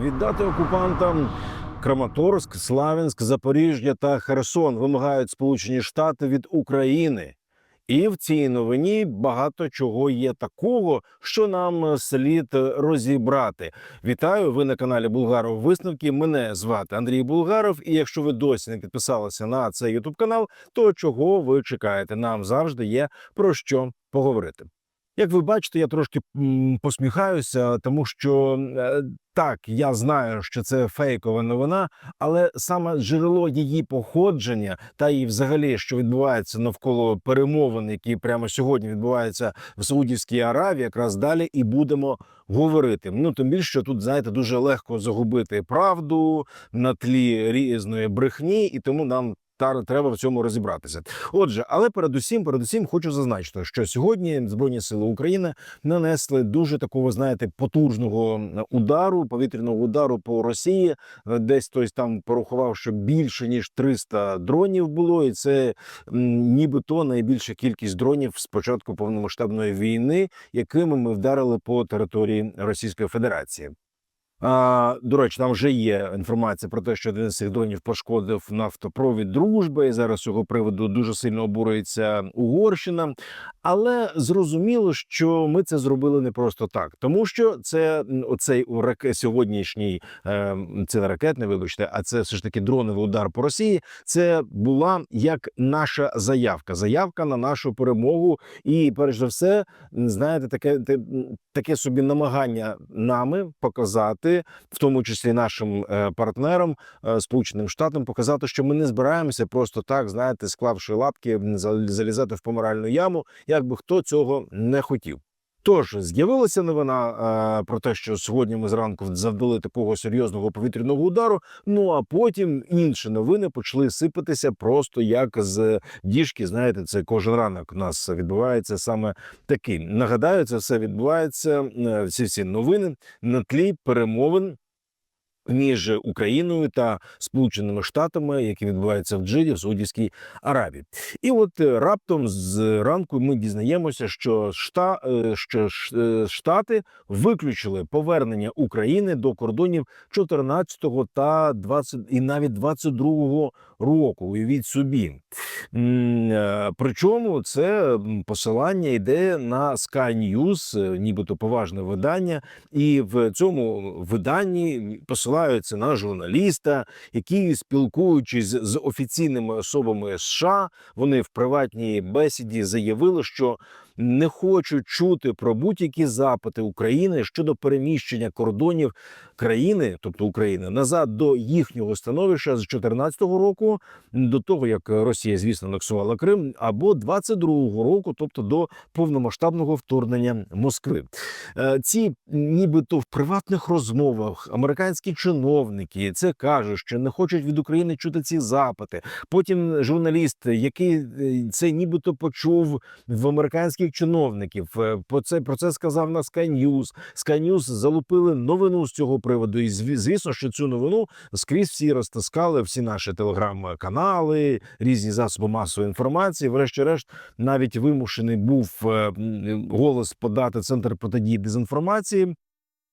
Віддати окупантам Краматорськ, Славянськ, Запоріжжя та Херсон вимагають Сполучені Штати від України. І в цій новині багато чого є такого, що нам слід розібрати. Вітаю! Ви на каналі Булгаров Висновки. Мене звати Андрій Булгаров. І якщо ви досі не підписалися на цей Ютуб канал, то чого ви чекаєте? Нам завжди є про що поговорити. Як ви бачите, я трошки посміхаюся, тому що е, так, я знаю, що це фейкова новина, але саме джерело її походження та і взагалі, що відбувається навколо перемовин, які прямо сьогодні відбуваються в Саудівській Аравії, якраз далі і будемо говорити. Ну тим більше, що тут знаєте, дуже легко загубити правду на тлі різної брехні, і тому нам. Та треба в цьому розібратися. Отже, але передусім, передусім, хочу зазначити, що сьогодні Збройні сили України нанесли дуже такого, знаєте, потужного удару, повітряного удару по Росії. Десь хтось там порахував, що більше ніж 300 дронів було, і це нібито найбільша кількість дронів з початку повномасштабної війни, якими ми вдарили по території Російської Федерації. А, до речі, там вже є інформація про те, що один з цих дронів пошкодив нафтопровід дружби. І зараз цього приводу дуже сильно обурюється Угорщина. Але зрозуміло, що ми це зробили не просто так, тому що це оцей у рак... сьогоднішній е, це не ракетний, вибачте, а це все ж таки дроновий удар по Росії. Це була як наша заявка, заявка на нашу перемогу. І перш за все, знаєте, таке таке собі намагання нами показати, в тому числі нашим е, партнерам, е, Сполученим Штатам, показати, що ми не збираємося просто так, знаєте, склавши лапки, залізати в помиральну яму, як би хто цього не хотів. Тож з'явилася новина е, про те, що сьогодні ми зранку завдали такого серйозного повітряного удару. Ну а потім інші новини почали сипатися просто як з діжки. Знаєте, це кожен ранок у нас відбувається саме такий. Нагадаю, це все відбувається. е, Всі всі новини на тлі перемовин. Між Україною та Сполученими Штатами, які відбуваються в Джиді в Саудівській Аравії, і от е, раптом з ранку ми дізнаємося, що е, що е, Штати виключили повернення України до кордонів 14 та 20 і навіть 22 року. Уявіть собі. Причому це посилання йде на Sky News, нібито поважне видання, і в цьому виданні посилаються на журналіста, які, спілкуючись з офіційними особами США, вони в приватній бесіді заявили, що не хочуть чути про будь-які запити України щодо переміщення кордонів країни, тобто України, назад до їхнього становища з 2014 року, до того як Росія, звісно, анексувала Крим, або 22-го року, тобто до повномасштабного вторгнення Москви. Е, Ці нібито в приватних розмовах американські чиновники це кажуть, що не хочуть від України чути ці запити. Потім журналіст, який е, це нібито почув в американських чиновників, е, про це про це сказав на Sky News. Sky News залупили новину з цього приводу. І зві- звісно, що цю новину скрізь всі розтаскали, всі наші телеграм-канали, різні засоби масової інформації. Врешті-решт, навіть вимушений був е, голос подати центр протидії дезінформації.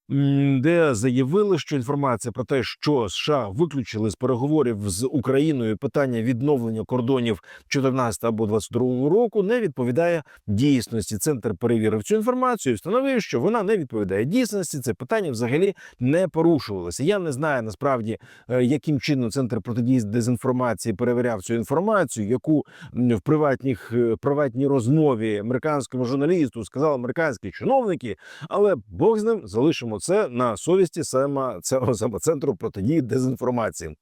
Де заявили, що інформація про те, що США виключили з переговорів з Україною питання відновлення кордонів 14 або 22 року, не відповідає дійсності. Центр перевірив цю інформацію, і встановив, що вона не відповідає дійсності. Це питання взагалі не порушувалося. Я не знаю насправді, е, яким чином центр протидії дезінформації перевіряв цю інформацію, яку в приватніх е, приватній розмові американському журналісту сказали американські чиновники. Але Бог з ним залишимо це на совісті саме цього саме центру протидії дезінформації.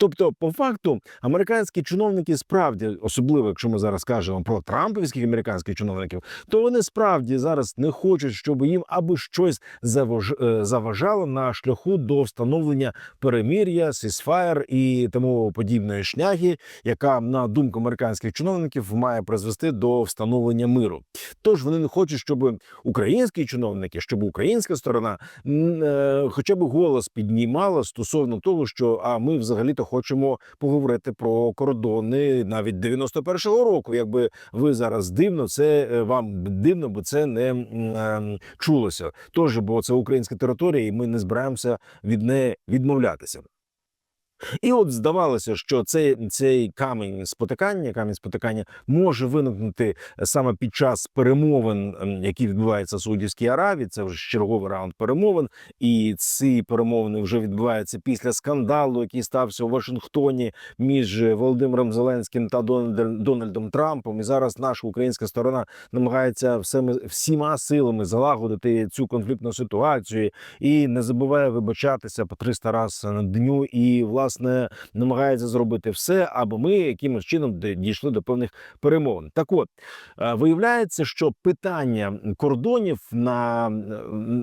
Тобто, по факту, американські чиновники справді, особливо якщо ми зараз кажемо про трампівських американських чиновників, то вони справді зараз не хочуть, щоб їм аби щось е, заважало на шляху до встановлення перемир'я, сісфаєр і тому подібної шняги, яка на думку американських чиновників має призвести до встановлення миру. Тож вони не хочуть, щоб українські чиновники, щоб українська сторона е, хоча б голос піднімала стосовно того, що а ми взагалі взагалі-то хочемо поговорити про кордони навіть 91-го року. Якби ви зараз дивно, це е, вам дивно, бо це не е, чулося. Тож, бо це українська територія, і ми не збираємося від неї відмовлятися. І от здавалося, що цей, цей камінь спотикання, камінь спотикання може виникнути саме під час перемовин, ем, які відбуваються в Саудівській Аравії. Це вже черговий раунд перемовин, і ці перемовини вже відбуваються після скандалу, який стався у Вашингтоні між Володимиром Зеленським та Дональдом Трампом. І зараз наша українська сторона намагається всіми, всіма силами залагодити цю конфліктну ситуацію і не забуває вибачатися по 300 разів на дню. І власне намагається зробити все, аби ми якимось чином дійшли до певних перемовин. Так от е, виявляється, що питання кордонів на,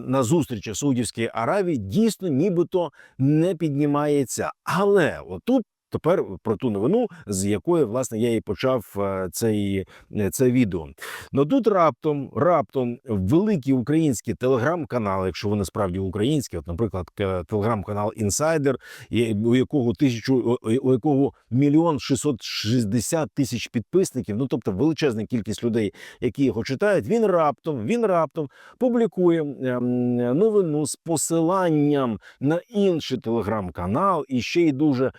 на зустрічі в Саудівській Аравії дійсно нібито не піднімається. Але отут. Тепер про ту новину, з якої власне я і почав е, цей, е, це відео. Ну тут раптом, раптом великі українські телеграм-канали, якщо вони справді українські, от, наприклад, телеграм-канал Інсайдер, у якого тисячу у- якого мільйон 660 тисяч підписників, ну тобто величезна кількість людей, які його читають. Він раптом, він раптом публікує ем, новину з посиланням на інший телеграм-канал і ще й дуже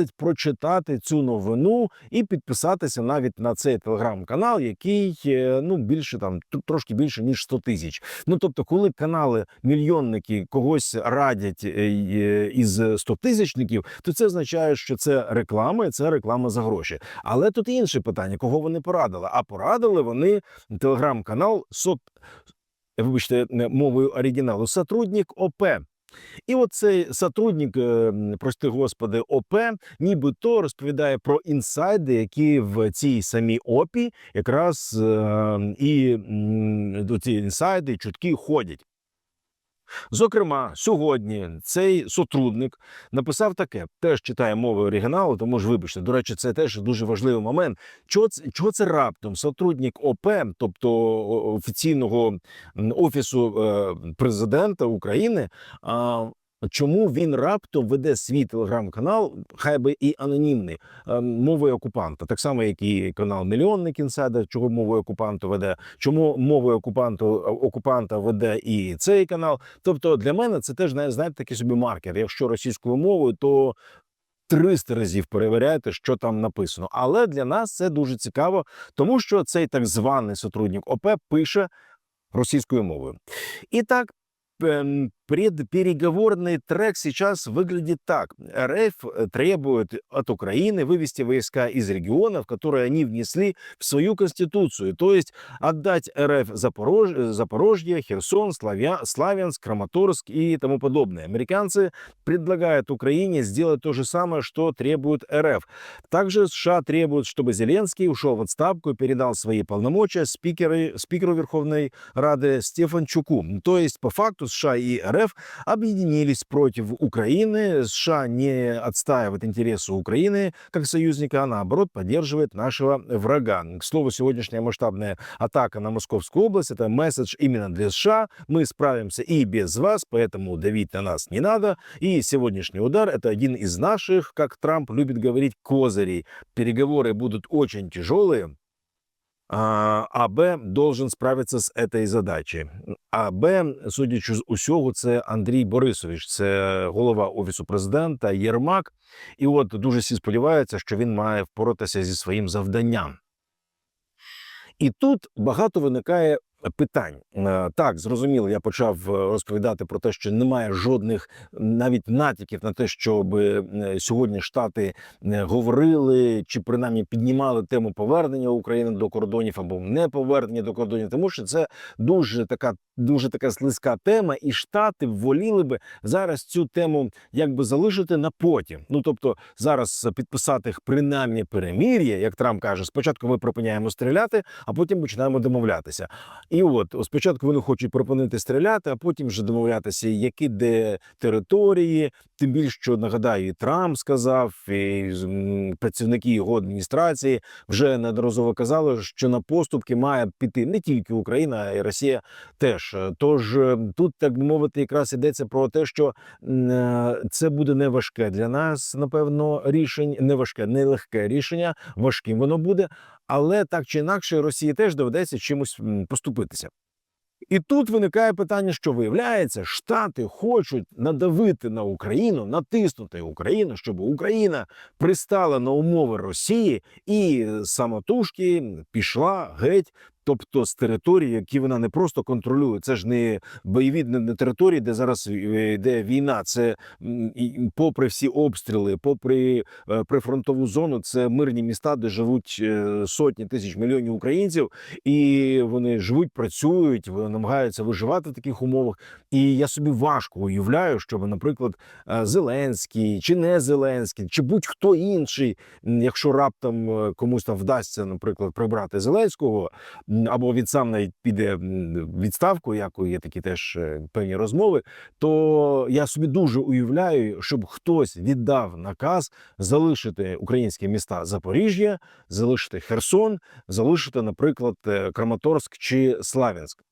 радить прочитати цю новину і підписатися навіть на цей телеграм-канал, який е, ну більше там трошки більше ніж 100 тисяч. Ну тобто, коли канали мільйонники когось радять е, е, із 100 тисячників, то це означає, що це реклама, і це реклама за гроші. Але тут інше питання: кого вони порадили? А порадили вони телеграм-канал сот. Вибачте, мовою оригіналу, сотрудник ОП. І оцей сотрудник, е, прости господи, ОП, нібито розповідає про інсайди, які в цій самій ОПі якраз е, і ці інсайди, чутки ходять. Зокрема, сьогодні цей сотрудник написав таке: теж читає мови оригіналу, тому ж вибачте. До речі, це теж дуже важливий момент. Чого це, чого це раптом? Сотрудник ОП, тобто офіційного офісу е, президента України. Чому він раптом веде свій телеграм-канал, хай би і анонімний, е, мовою окупанта, так само, як і канал Мільйонник Інсайдер, чого мовою окупанту веде, чому мовою окупанту окупанта веде і цей канал. Тобто для мене це теж знає- знаєте, такий собі маркер. Якщо російською мовою, то 300 разів перевіряйте, що там написано. Але для нас це дуже цікаво, тому що цей так званий сотрудник ОП пише російською мовою. І так. Предпереговорный трек сейчас выглядит так. РФ э, требует от Украины вывести войска из регионов, которые они внесли в свою конституцию. То есть отдать РФ Запорож... Запорожье, Херсон, Славя... Славянск, Краматорск и тому подобное. Американцы предлагают Украине сделать то же самое, что требует РФ. Также США требуют, чтобы Зеленский ушел в отставку и передал свои полномочия спикеры... спикеру Верховной Рады Стефанчуку. То есть, по факту, США и РФ объединились против Украины. США не отстаивает интересы Украины как союзника, а наоборот поддерживает нашего врага. К слову, сегодняшняя масштабная атака на Московскую область – это месседж именно для США. Мы справимся и без вас, поэтому давить на нас не надо. И сегодняшний удар – это один из наших, как Трамп любит говорить, козырей. Переговоры будут очень тяжелые, а АБ должен справитися з этой задачі. АБ, судячи з усього, це Андрій Борисович, це голова офісу президента Єрмак. І от дуже всі сподіваються, що він має впоратися зі своїм завданням. І тут багато виникає питань. Е, Так, зрозуміло, я почав е, розповідати про те, що немає жодних навіть натяків на те, щоб е, сьогодні Штати говорили чи принаймні піднімали тему повернення України до кордонів або не повернення до кордонів, тому що це дуже така дуже така слизька тема, і штати воліли би зараз цю тему якби залишити на потім. Ну тобто зараз підписати принаймні перемір'я, як Трамп каже, спочатку ми припиняємо стріляти, а потім починаємо домовлятися. І от спочатку вони хочуть припинити стріляти, а потім вже домовлятися, які де території. Тим більше, що нагадаю, і Трамп сказав, і працівники його адміністрації вже неодноразово казали, що на поступки має піти не тільки Україна, а й Росія теж. Тож е, тут, так би мовити, якраз йдеться про те, що е, це буде не важке для нас, напевно, рішення, не важке, не легке рішення. Важким воно буде, але так чи інакше, Росії теж доведеться чимось поступитися. І тут виникає питання, що виявляється, Штати хочуть надавити на Україну, натиснути Україну, щоб Україна пристала на умови Росії і самотужки пішла геть. Тобто з території, які вона не просто контролює, це ж не бойові не, території, де зараз е, йде війна. Це попри всі обстріли, попри е, прифронтову зону, це мирні міста, де живуть е, сотні тисяч мільйонів українців, і вони живуть, працюють, вони намагаються виживати в таких умовах. І я собі важко уявляю, щоб, наприклад, Зеленський чи не Зеленський, чи будь-хто інший, якщо раптом комусь там вдасться, наприклад, прибрати Зеленського, або він сам навіть піде відставку, як є такі теж е, певні розмови, то я собі дуже уявляю, щоб хтось віддав наказ залишити українські міста Запоріжжя, залишити Херсон, залишити, наприклад, е, Краматорськ чи Славянськ.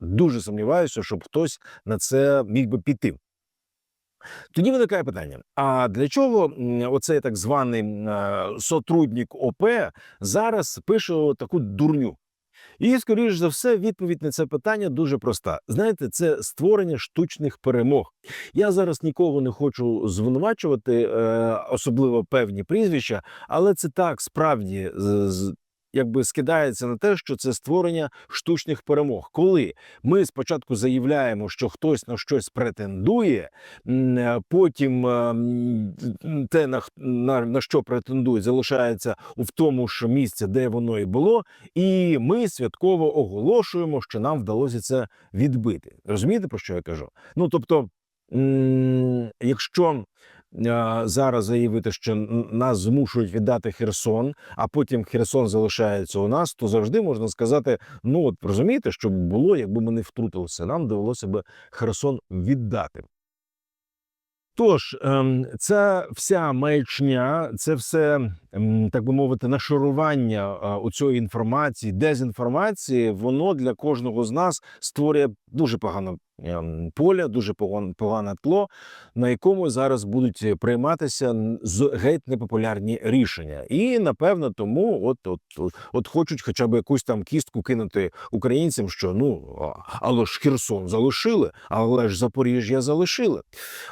Дуже сумніваюся, щоб хтось на це міг би піти. Тоді виникає питання: а для чого оцей так званий е, сотрудник ОП зараз пише таку дурню? І, скоріш за все, відповідь на це питання дуже проста. Знаєте, це створення штучних перемог. Я зараз нікого не хочу звинувачувати, е, особливо певні прізвища, але це так справді якби скидається на те, що це створення штучних перемог. Коли ми спочатку заявляємо, що хтось на щось претендує, е, потім е, те, на, на, на що претендують, залишається в тому ж місці, де воно і було, і ми святково оголошуємо, що нам вдалося це відбити. Розумієте, про що я кажу? Ну тобто, якщо зараз заявити, що нас змушують віддати Херсон, а потім Херсон залишається у нас, то завжди можна сказати: ну от розумієте, що було, якби ми не втрутилися, нам довелося би Херсон віддати. Тож, ем, ця вся маячня, це все, так би мовити, нашарування у цієї інформації, дезінформації, воно для кожного з нас створює дуже погане ем, поле, дуже поган- погане тло, на якому зараз будуть прийматися з- геть непопулярні рішення. І напевно тому, от, от, от, от хочуть хоча б якусь там кістку кинути українцям, що ну але ж Херсон залишили, але ж Запоріжжя залишили.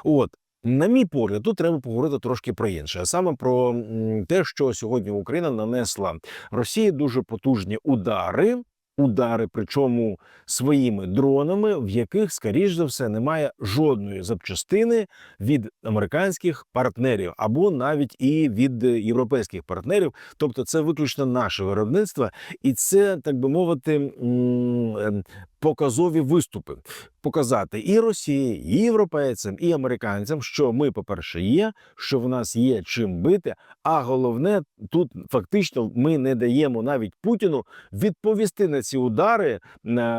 От. На мій погляд, тут треба поговорити трошки про інше, а саме про те, що сьогодні Україна нанесла Росії дуже потужні удари. Удари, причому своїми дронами, в яких, скоріш за все, немає жодної запчастини від американських партнерів або навіть і від е, європейських партнерів. Тобто, це виключно наше виробництво, і це так би мовити ем, показові виступи показати і Росії, і європейцям, і американцям, що ми, по-перше, є, що в нас є чим бити. А головне, тут фактично ми не даємо навіть Путіну відповісти на ці удари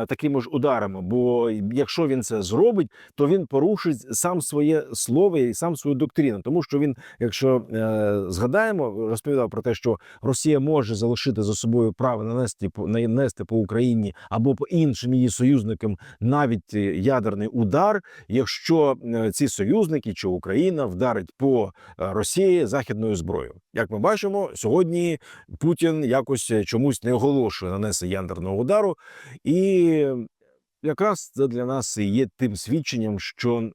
такими ж ударами. Бо якщо він це зробить, то він порушить сам своє слово і сам свою доктрину. Тому що він, якщо е, згадаємо, розповідав про те, що Росія може залишити за собою право нанести нанести по Україні або по іншим її союзникам навіть е, ядерний удар, якщо е, ці союзники чи Україна вдарить по е, Росії західною зброєю. Як ми бачимо, сьогодні Путін якось чомусь не оголошує нанесення ядерного удару, і якраз це для нас є тим свідченням, що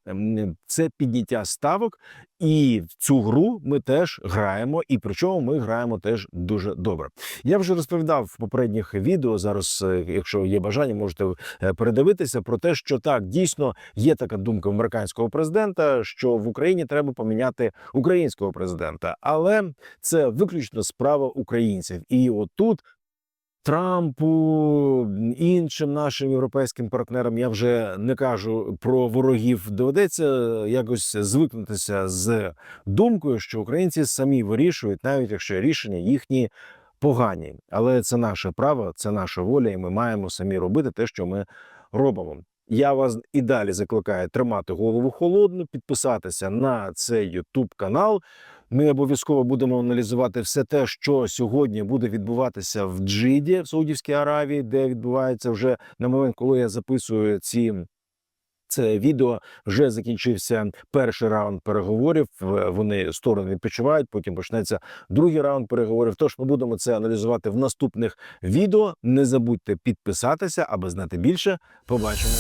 це підняття ставок, і в цю гру ми теж граємо, і причому ми граємо теж дуже добре. Я вже розповідав в попередніх відео. Зараз, е, якщо є бажання, можете е, передивитися про те, що так дійсно є така думка американського президента, що в Україні треба поміняти українського президента, але це виключно справа українців. І отут Трампу, іншим нашим європейським партнерам я вже не кажу про ворогів. Доведеться якось звикнутися з думкою, що українці самі вирішують, навіть якщо рішення їхні погані. Але це наше право, це наша воля, і ми маємо самі робити те, що ми робимо. Я вас і далі закликаю тримати голову холодно, підписатися на цей YouTube канал. Ми обов'язково будемо аналізувати все те, що сьогодні буде відбуватися в Джиді, в Саудівській Аравії, де відбувається вже на момент, коли я записую ці. Це відео вже закінчився перший раунд переговорів. Вони сторони відпочивають. Потім почнеться другий раунд переговорів. Тож ми будемо це аналізувати в наступних відео. Не забудьте підписатися, аби знати більше. Побачимо.